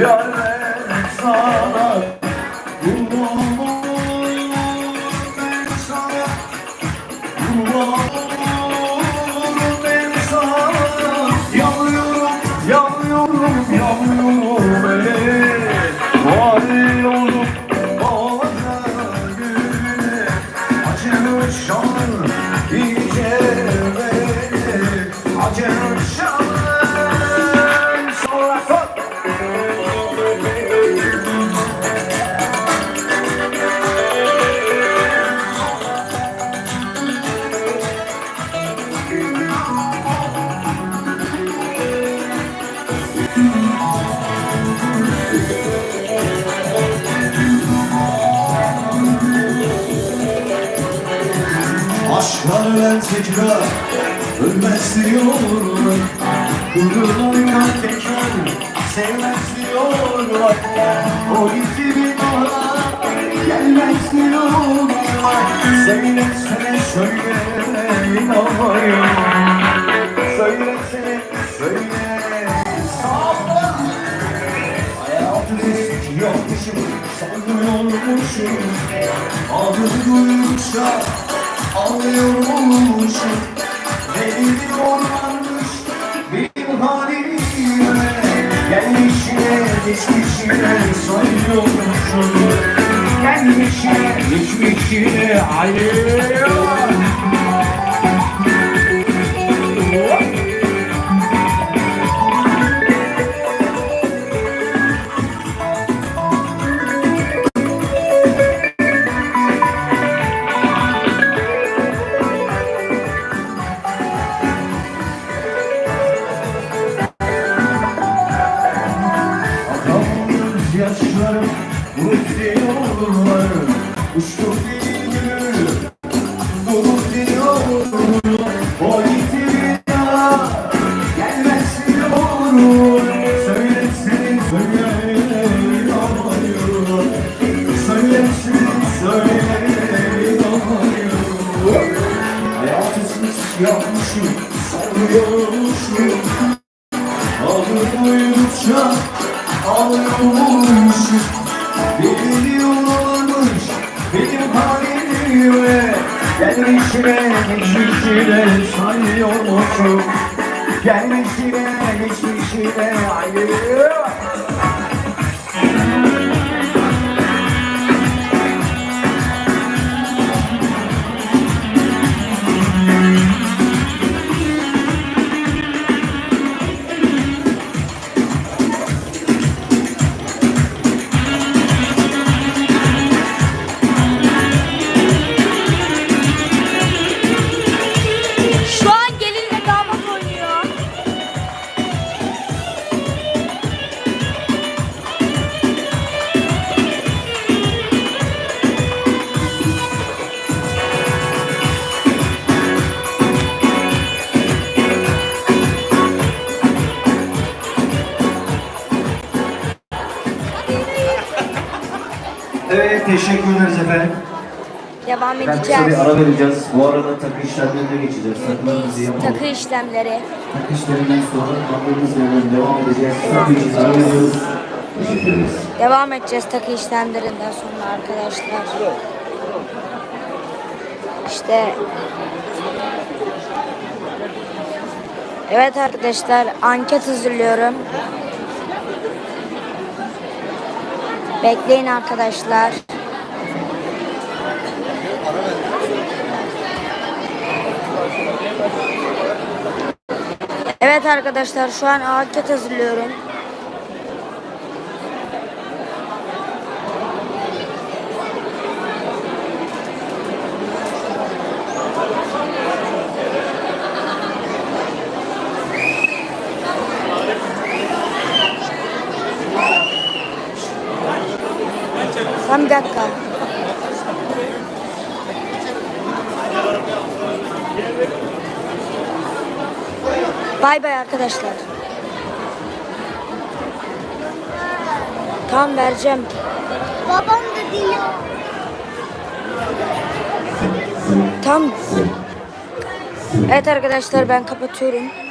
Yar ben sana Kurban ben sana Kurban ben sana Yanıyorum, yanıyorum, yanıyorum ölen tekrar ölmez diyorlar Kurulayla tekrar sevmez diyorlar O gitti bir daha gelmez diyorlar Söylesene söyle inanmayın Söylesene söyle yokmuşum sanıyormuşum Adını duydukça ağlıyormuşum bir ormanmış benim halime Gelmişine geçmişine sayıyormuşum Gelmişine geçmişine hayır yapmışım sanıyormuşum Adını duydukça ağlıyormuşum Biliyorlarmış benim halime Gelmişine geçmişine sayıyormuşum Gelmişine geçmişine hayır Evet teşekkür ederiz efendim. Devam Ben kısa bir edeceğiz. ara vereceğiz. Bu arada takı işlemlerine geçeceğiz. Takılarımızı yapalım. Takı işlemleri. Takı işlerinden sonra bandlarımız üzerinden devam edeceğiz. Tabii için ara veriyoruz. Teşekkür ederiz. Devam edeceğiz takı işlemlerinden sonra arkadaşlar. İşte Evet arkadaşlar anket hazırlıyorum. Bekleyin arkadaşlar. Evet arkadaşlar şu an anket hazırlıyorum. Tam bir dakika. Bay bay arkadaşlar. Tam vereceğim. Babam da diyor. Tam. Evet arkadaşlar ben kapatıyorum.